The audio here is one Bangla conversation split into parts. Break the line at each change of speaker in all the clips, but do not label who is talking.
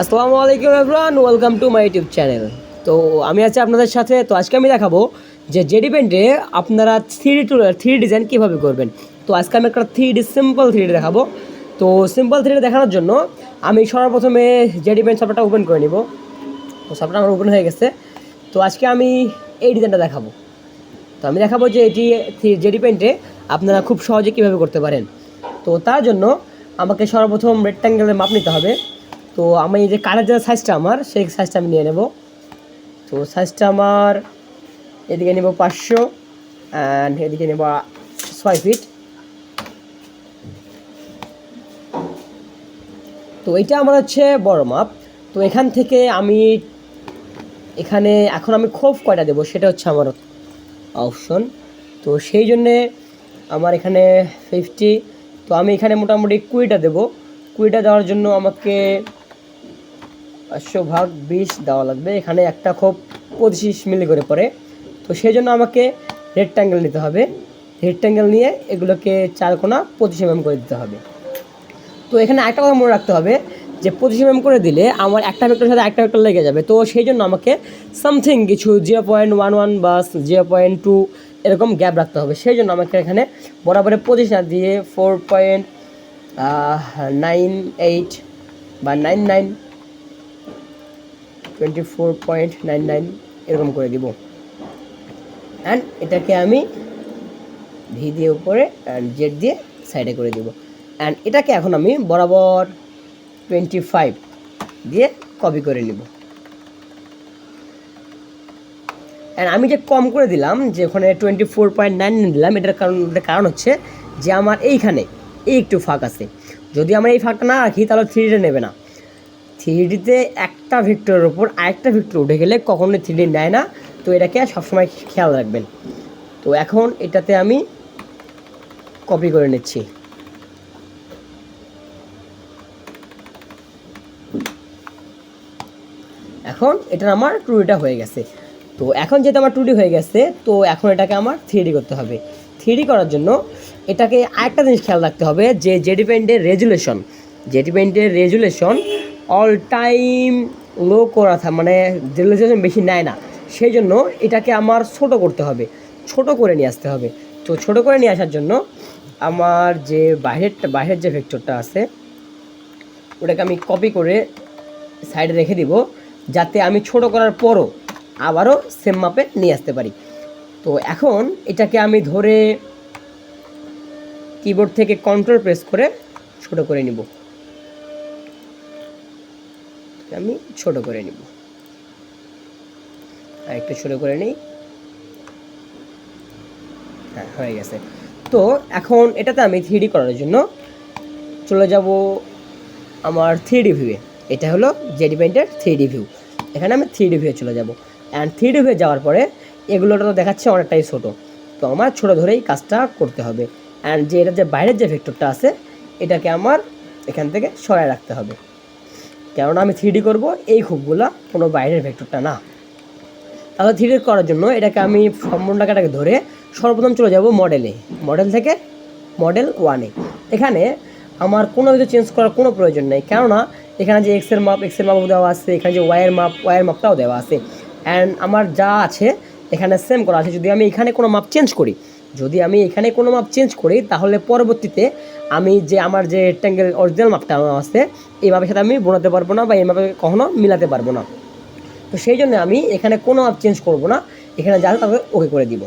আসসালামু আলাইকুম everyone welcome to my YouTube channel তো আমি আছি আপনাদের সাথে, তো আজকে আমি দেখাবো যে জেডি পেন্টে আপনারা থ্রি টু থ্রি ডিজাইন কীভাবে করবেন। তো আজকে আমি একটা three D simple three D দেখাবো। তো সিম্পল থ্রি দেখানোর জন্য আমি সর্বপ্রথমে জেডি পেন্ট সফটটা ওপেন করে নিব। তো সফটটা আমার ওপেন হয়ে গেছে। তো আজকে আমি এই ডিজাইনটা দেখাবো। তো আমি দেখাবো যে এটি জেডি পেন্টে আপনারা খুব সহজে কীভাবে করতে পারেন। তো তার জন্য আমাকে সর্বপ্রথম রেক্ট্যাঙ্গেলের মাপ নিতে হবে। তো আমি এই যে কারের যে সাইজটা আমার, সেই সাইজটা আমি নিয়ে নেব। তো সাইজটা আমার, এদিকে নেব পাঁচশো অ্যান্ড এদিকে নেব ছয় ফিট তো এইটা আমার হচ্ছে বড় মাপ। তো এখান থেকে আমি, এখানে এখন আমি খোপ কয়টা দেবো সেটা হচ্ছে আমার অপশন তো সেই জন্যে আমার এখানে ফিফটি তো আমি এখানে মোটামুটি কুড়িটা দেবো। কুড়িটা দেওয়ার জন্য আমাকে পাঁচশো ভাগ বিশ দেওয়া লাগবে। এখানে একটা খোপ পঁচিশ মিলি করে পড়ে। তো সেই জন্য আমাকে রেক্ট্যাঙ্গেল নিতে হবে। রেক্ট্যাঙ্গেল নিয়ে এগুলোকে চার কোনা পঁচিশ এমএম করে দিতে হবে। তো এখানে একটা কথা মনে রাখতে হবে যে পঁচিশ এমএম করে দিলে আমার একটা ভেক্টরের সাথে একটা ভেক্টর লেগে যাবে। তো সেই জন্য আমাকে সামথিং কিছু জিরো পয়েন্ট ওয়ান ওয়ান বা জিরো পয়েন্ট টু এরকম গ্যাপ রাখতে হবে। সেই জন্য আমাকে এখানে বরাবরে পঁচিশ না দিয়ে ফোর পয়েন্ট নাইন এইট বা nine nine twenty four point nine nine এরকম করে দিব। অ্যান্ড এটাকে আমি ভি দিয়ে উপরে অ্যান্ড জেড দিয়ে সাইডে করে দিব। অ্যান্ড এটাকে এখন আমি বরাবর টোয়েন্টি ফাইভ দিয়ে কপি করে নিব। অ্যান্ড আমি যে কম করে দিলাম, যে ওখানে টোয়েন্টি ফোর পয়েন্ট নাইন দিলাম, এটার কারণ কারণ হচ্ছে যে আমার এইখানে এই একটু ফাঁক আছে। যদি আমরা এই ফাঁকটা না রাখি, তাহলে থ্রি ডি নেবে না। থ্রি ডিতে একটা ভিক্টরের ওপর আরেকটা ভিক্টর উঠে গেলে কখনোই থ্রি ডি নেয় না। তো এটাকে সবসময় খেয়াল রাখবেন। তো এখন এটাতে আমি কপি করে নিচ্ছি। এখন এটা আমার টুডিটা হয়ে গেছে। তো এখন যেহেতু আমার টুডি হয়ে গেছে, তো এখন এটাকে আমার থ্রি করতে হবে। থ্রি করার জন্য এটাকে আরেকটা জিনিস খেয়াল রাখতে হবে, যে জেডি পেন্টের রেজুলেশন। জেডি পেন্টের রেজুলেশন অল টাইম লো করা থা মানে রেজুলেশন বেশি নেয় না। সেই জন্য এটাকে আমার ছোট করতে হবে, ছোট করে নিয়ে আসতে হবে। তো ছোট করে নিয়ে আসার জন্য আমার যে বাইরেরটা বাইরের যে ভেক্টরটা আছে, ওটাকে আমি কপি করে সাইডে রেখে দিব, যাতে আমি ছোট করার পরও আবারও সেম মাপে নিয়ে আসতে পারি। তো এখন এটাকে আমি ধরে কিবোর্ড থেকে কন্ট্রোল প্রেস করে ছোট করে নিব। আমি ছোট করে নিব। আর একটু ছোট করে নিই। হ্যাঁ হয়ে গেছে। তো এখন এটাতে আমি থ্রি করার জন্য চলে যাব আমার থ্রি ডি ভিউয়ে এটা হলো জেডি পেন্টের থ্রি ডি ভিউ এখানে আমি থ্রি ডি ভিউয়ে চলে যাব। অ্যান্ড থ্রি ডি ভিউয়ে যাওয়ার পরে এগুলোটা তো দেখাচ্ছে অনেকটাই ছোটো। তো আমার ছোটো ধরেই কাজটা করতে হবে। অ্যান্ড যে এটা যে বাইরের যে ভেক্টরটা আছে, এটাকে আমার এখান থেকে সরায় রাখতে হবে। কেননা আমি থ্রি ডি করব, এই খুবগুলা কোনো বাইরের ভেক্টরটা না। তাহলে থ্রি করার জন্য এটাকে আমি সম্পূর্ণ টাকাটাকে ধরে সর্বপ্রথম চলে যাব মডেলে মডেল থেকে মডেল ওয়ানে এখানে আমার কোনো কিছু চেঞ্জ করার কোনো প্রয়োজন নেই, কেননা এখানে যে এক্সের মাপ এক্সের মাপও দেওয়া আছে, এখানে যে ওয়াইয়ের মাপ ওয়াইয়ের মাপটাও দেওয়া আছে। অ্যান্ড আমার যা আছে, এখানে সেম করা আছে। যদি আমি এখানে কোনো মাপ চেঞ্জ করি যদি আমি এখানে কোনো মাপ চেঞ্জ করি, তাহলে পরবর্তীতে আমি যে আমার যে রেক্ট্যাঙ্গেল অরিজিনাল মাপটা আমার আছে এই মাপের সাথে আমি বোনাতে পারব না বা এই মাপে কখনো মিলাতে পারব না। তো সেই জন্য আমি এখানে কোনো মাপ চেঞ্জ করব না, এখানে যা তাকে ওকে করে দিব।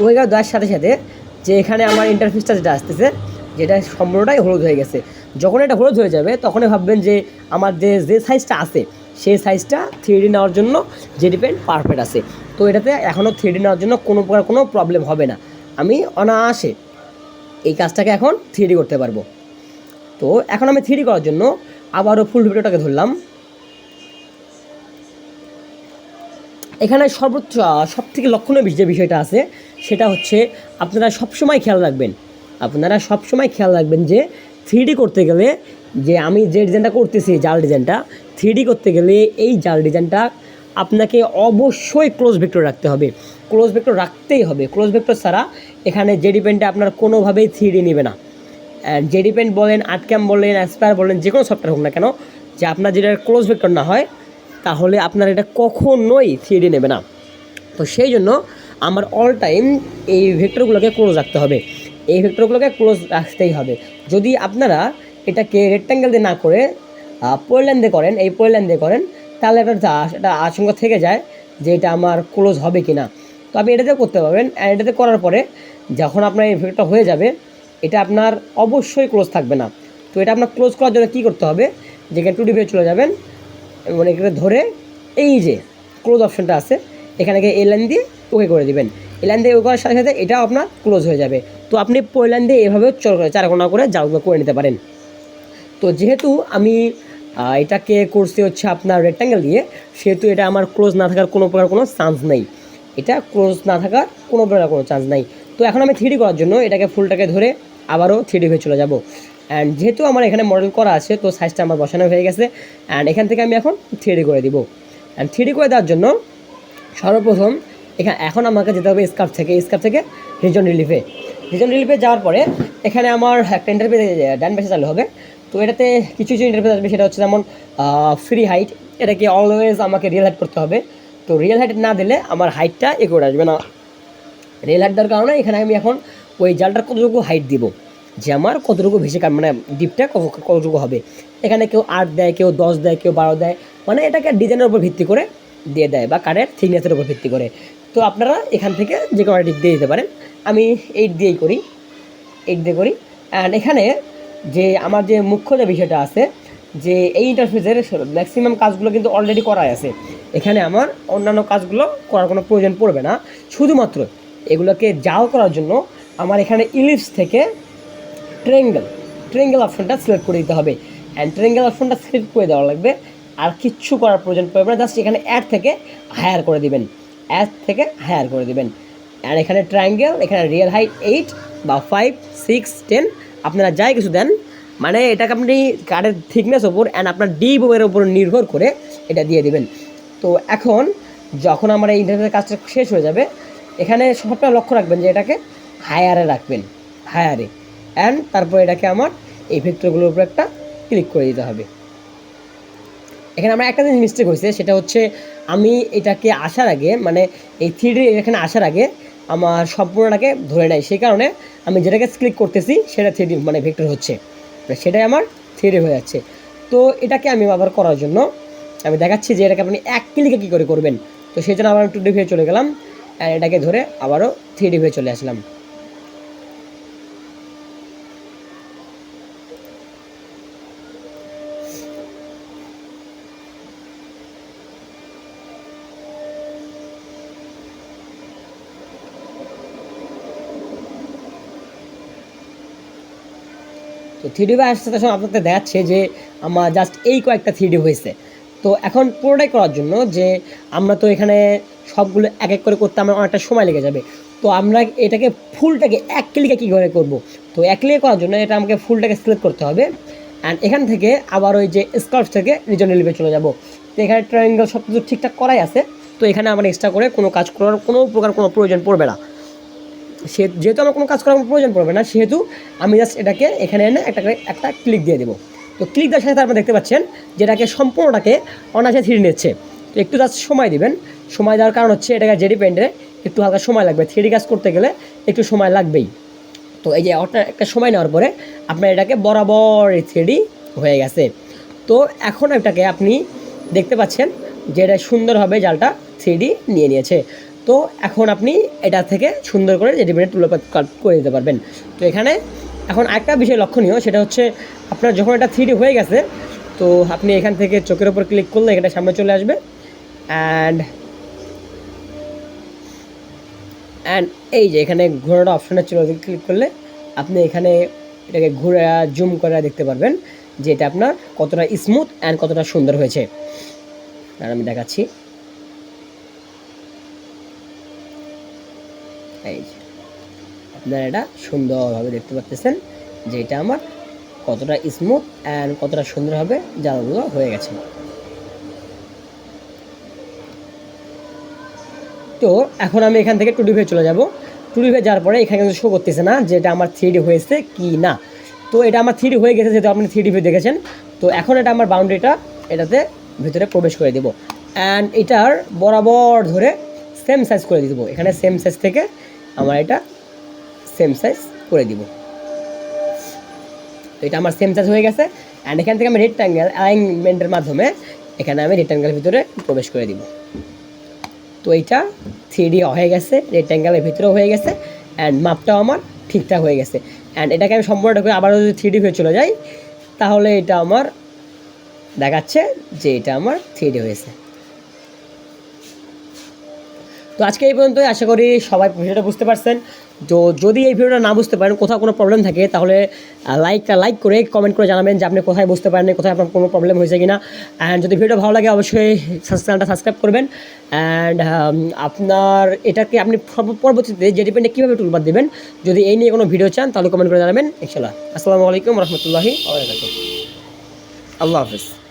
ওকে দেওয়ার সাথে সাথে যে এখানে আমার ইন্টারফেসটা যেটা আসতেছে, যেটা সম্পূর্ণটাই হলুদ হয়ে গেছে। যখন এটা হলুদ হয়ে যাবে, তখনই ভাববেন যে আমার যে যে সাইজটা আছে সেই সাইজটা থ্রি ডি নেওয়ার জন্য জেডি পেন পারফেক্ট আছে। তো এটাতে এখনও থ্রি ডি নেওয়ার জন্য কোনো প্রকার কোনো প্রবলেম হবে না। আমি অনায়াসে এই কাজটাকে এখন থ্রি করতে পারব। তো এখন আমি থ্রি করার জন্য আবারও ফুল ভিডিওটাকে ধরলাম। এখানে সর্বোচ্চ সব থেকে লক্ষণীয় যে বিষয়টা আছে, সেটা হচ্ছে আপনারা সবসময় খেয়াল রাখবেন। আপনারা সবসময় খেয়াল রাখবেন যে থ্রি করতে গেলে যে আমি যে ডিজাইনটা করতেছি, জাল ডিজাইনটা থ্রি করতে গেলে এই জাল ডিজাইনটা আপনাকে অবশ্যই ক্লোজ ভেক্টর রাখতে হবে। ক্লোজ ভেক্টর রাখতেই হবে। ক্লোজ ভেক্টর ছাড়া এখানে জেডি পেনটা আপনার কোনোভাবেই থ্রি নেবে না। জেডি পেন বলেন আটক্যাম বলেন অ্যাসপায়ার বলেন যে কোনো সফটওয়্যার হোক না কেন, যে আপনার যেটা ক্লোজ ভেক্টর না হয়, তাহলে আপনার এটা কখনোই থ্রি নেবে না। তো সেই জন্য আমার অল টাইম এই ভেক্টরগুলোকে ক্লোজ রাখতে হবে। এই ভেক্টরগুলোকে ক্লোজ রাখতেই হবে। যদি আপনারা এটাকে রেক্ট্যাঙ্গেল দিয়ে না করে পোয়েল্যান্ড দিয়ে করেন, এই পোয়েল্যান্ড দিয়ে করেন, তাহলে একটা একটা আশঙ্কা থেকে যায় যে এটা আমার ক্লোজ হবে কি না তো আপনি এটাতে করতে পারবেন আর এটাতে করার পরে যখন আপনার এই ভেক্টর হয়ে যাবে, এটা আপনার অবশ্যই ক্লোজ থাকবে না। তো এটা আপনার ক্লোজ করার জন্য কী করতে হবে? যেখানে টু ডিভে চলে যাবেন, এবং এখানে ধরে এই যে ক্লোজ অপশনটা আছে, এখানে গিয়ে এই লাইন দিয়ে ওকে করে দিবেন। এই লাইন দিয়ে ওকে করার সাথে সাথে এটাও আপনার ক্লোজ হয়ে যাবে। তো আপনি পয় লাইন দিয়ে এভাবেও চর- চারকোনা করে জালগুলো করে নিতে পারেন। তো যেহেতু আমি এটাকে করছি হচ্ছে আপনার রেক্ট্যাঙ্গেল দিয়ে, সেহেতু এটা আমার ক্লোজ না থাকার কোনো প্রকার কোনো চান্স নেই। এটা ক্লোজ না থাকার কোনো প্রকার কোনো চান্স নাই। তো এখন আমি থ্রি করার জন্য এটাকে ফুলটাকে ধরে আবারও থ্রি হয়ে চলে যাব। অ্যান্ড যেহেতু আমার এখানে মডেল করা আছে, তো সাইজটা আমার বসানো হয়ে গেছে। অ্যান্ড এখান থেকে আমি এখন থ্রি করে দিব। অ্যান্ড থ্রিডি করে দেওয়ার জন্য সর্বপ্রথম এখানে এখন আমাকে যেতে হবে স্কার্ফ থেকে। স্কার্ফ থেকে রিজন রিলিফে রিজন রিলিফে যাওয়ার পরে এখানে আমার একটা ইন্টারভিউ ডান বেসে চালু হবে। তো এটাতে কিছু কিছু ইন্টারভিউ আসবে, সেটা হচ্ছে যেমন ফ্রি হাইট এটাকে অলওয়েজ আমাকে রিয়েল হাইট করতে হবে। তো রিয়েল হাইট না দিলে আমার হাইটটা এ করে আসবে না। রিয়েল হাইট দেওয়ার কারণে এখানে আমি এখন ওই জালটার কতটুকু হাইট দিব? যে আমার কতটুকু ভেসে মানে ডিপটা কত- কতটুকু হবে? এখানে কেউ আট দেয়, কেউ দশ দেয়, কেউ বারো দেয় মানে এটাকে ডিজাইনের উপর ভিত্তি করে দিয়ে দেয় বা কাঠের থিকনেসের উপর ভিত্তি করে। তো আপনারা এখান থেকে যে কোনো ডিপ দিয়ে দিতে পারেন, আমি এইট দিয়েই করি এইট দিয়ে করি। অ্যান্ড এখানে যে আমার যে মুখ্য যে বিষয়টা আছে, যে এই ইন্টারফেসের ম্যাক্সিমাম কাজগুলো কিন্তু অলরেডি করাই আছে। এখানে আমার অন্যান্য কাজগুলো করার কোনো প্রয়োজন পড়বে না। শুধুমাত্র এগুলোকে জাল করার জন্য আমার এখানে ইলিপস থেকে ট্রেঙ্গেল ট্রেঙ্গেল অপশনটা সিলেক্ট করে দিতে হবে। অ্যান্ড ট্রেঙ্গেল অপশনটা সিলেক্ট করে দেওয়া লাগবে। আর কিচ্ছু করার প্রয়োজন পড়বে না। জাস্ট এখানে অ্যাড থেকে হায়ার করে দিবেন। অ্যাড থেকে হায়ার করে দিবেন। আর এখানে ট্রায়াঙ্গেল এখানে রিয়েল হাইট এইট বা ফাইভ সিক্স টেন আপনারা যাই কিছু দেন মানে এটাকে আপনি কার্ডের থিকনেস ওপর অ্যান্ড আপনার ডিপ এর উপর নির্ভর করে এটা দিয়ে দিবেন। তো এখন যখন আমার এই ইন্টারভিউ কাজটা শেষ হয়ে যাবে, এখানে সবটা লক্ষ্য রাখবেন যে এটাকে হায়ারে রাখবেন হায়ারে অ্যান্ড তারপর এটাকে আমার এই ভেক্টরগুলোর উপর একটা ক্লিক করে দিতে হবে। এখানে আমার একটা জিনিস মিস্টেক হয়েছে, সেটা হচ্ছে আমি এটাকে আসার আগে মানে এই থ্রি এখানে আসার আগে আমার সম্পূর্ণটাকে ধরে নেয়। সেই কারণে আমি যেটাকে ক্লিক করতেছি, সেটা থ্রি মানে ভেক্টর হচ্ছে। সেটাই আমার থ্রি হয়ে যাচ্ছে। তো এটাকে আমি ব্যবহার করার জন্য আমি দেখাচ্ছি যে এটাকে আপনি এক ক্লিকে কী করে করবেন। তো সেই জন্য আবার টু ডি চলে গেলাম, আর এটাকে ধরে আবারও থ্রি ডি চলে আসলাম। তো থ্রি ডি আসতে তখন আপনাদের দেখাচ্ছে যে আমার জাস্ট এই কয়েকটা থ্রি ডি হয়েছে। তো এখন পুরোটাই করার জন্য যে আমরা তো এখানে সবগুলো এক এক করে করতে আমার অনেকটা সময় লেগে যাবে। তো আমরা এটাকে ফুলটাকে এক ক্লিকে কী করে করব? তো এক ক্লিকে করার জন্য এটা আমাকে ফুলটাকে সিলেক্ট করতে হবে। অ্যান্ড এখান থেকে আবার ওই যে স্কার্ফ থেকে রিজন লিভে চলে যাব। তো এখানে ট্রায়াঙ্গেল সব কিছু ঠিকঠাক করাই আছে। তো এখানে আমার এক্সট্রা করে কোনো কাজ করার কোনো প্রকার কোনো প্রয়োজন পড়বে না। সে যেহেতু আমার কোনো কাজ করার প্রয়োজন পড়বে না, সেহেতু আমি জাস্ট এটাকে এখানে এনে একটা একটা ক্লিক দিয়ে দেবো। তো ক্লিক দেওয়ার সাথে আপনারা দেখতে পাচ্ছেন যেটাকে সম্পূর্ণটাকে অনায়াসে থ্রি নিচ্ছে। তো একটু জাস্ট সময় দিবেন। সময় দেওয়ার কারণ হচ্ছে এটাকে জেডি পেন্টে একটু হালকা সময় লাগবে। থ্রি কাজ করতে গেলে একটু সময় লাগবেই। তো এই যে একটা সময় নেওয়ার পরে আপনার এটাকে বরাবর থ্রি হয়ে গেছে। তো এখন এটাকে আপনি দেখতে পাচ্ছেন যে এটা সুন্দরভাবে জালটা থ্রি নিয়ে নিয়েছে। তো এখন আপনি এটা থেকে সুন্দর করে রেডিমেড তুলে কাট করে দিতে পারবেন। তো এখানে এখন একটা বিষয় লক্ষণীয়, সেটা হচ্ছে আপনার যখন এটা থ্রি হয়ে গেছে, তো আপনি এখান থেকে চোখের ওপর ক্লিক করলে এখানে সামনে চলে আসবে। অ্যান্ড অ্যান্ড এই যে এখানে ঘোরাটা অপশানে ছিল ক্লিক করলে আপনি এখানে এটাকে ঘুরে জুম করে দেখতে পারবেন যে এটা আপনার কতটা স্মুথ অ্যান্ড কতটা সুন্দর হয়েছে। আর আমি দেখাচ্ছি। এই যে, আপনারা এটা সুন্দরভাবে দেখতে পাচ্ছেন যে এটা আমার কতটা স্মুথ অ্যান্ড কতটা সুন্দরভাবে জালগুলো হয়ে গেছে। তো এখন আমি এখান থেকে টু ডিভে চলে যাব। টু ডিভে যাওয়ার পরে এখানে কিন্তু শো করতেছে না যে এটা আমার থ্রি ডি হয়েছে কি না। তো এটা আমার থ্রি হয়ে গেছে যেহেতু আপনি থ্রি ভিউ দেখেছেন। তো এখন এটা আমার বাউন্ডারিটা এটাতে ভিতরে প্রবেশ করে দিব। অ্যান্ড এটার বরাবর ধরে সেম সাইজ করে দিব। এখানে সেম সাইজ থেকে আমার এটা সেম সাইজ করে দিব। তো এটা আমার সেম সাইজ হয়ে গেছে। অ্যান্ড এখান থেকে আমি রেক্ট্যাঙ্গেল অ্যালাইনমেন্টের মাধ্যমে এখানে আমি রেক্ট্যাঙ্গেলের ভিতরে প্রবেশ করে দিব। তো এইটা থ্রি হয়ে গেছে রেক্ট্যাঙ্গেলের ভিতরেও হয়ে গেছে অ্যান্ড মাপটাও আমার ঠিকঠাক হয়ে গেছে। অ্যান্ড এটাকে আমি সম্পূর্ণটা করে আবার যদি থ্রি হয়ে চলে যাই, তাহলে এটা আমার দেখাচ্ছে যে এটা আমার থ্রি হয়েছে। তো আজকে এই পর্যন্তই। আশা করি সবাই ভিডিওটা বুঝতে পারছেন। তো যদি এই ভিডিওটা না বুঝতে পারেন, কোথাও কোনো প্রবলেম থাকে, তাহলে লাইকটা লাইক করে কমেন্ট করে জানাবেন যে আপনি কোথায় বুঝতে পারেন কোথায় আপনার কোনো প্রবলেম হয়েছে কিনা। অ্যান্ড যদি ভিডিও ভালো লাগে, অবশ্যই চ্যানেলটা সাবস্ক্রাইব করবেন। অ্যান্ড আপনার এটাকে আপনি পরবর্তীতে যে ডিপেন্ডে কীভাবে টুলবার দেবেন, যদি এই নিয়ে কোনো ভিডিও চান, তাহলে কমেন্ট করে জানাবেন ইনশাল্লাহ আসসালামু আলাইকুম রহমতুল্লাহি আল্লাহ হাফিজ।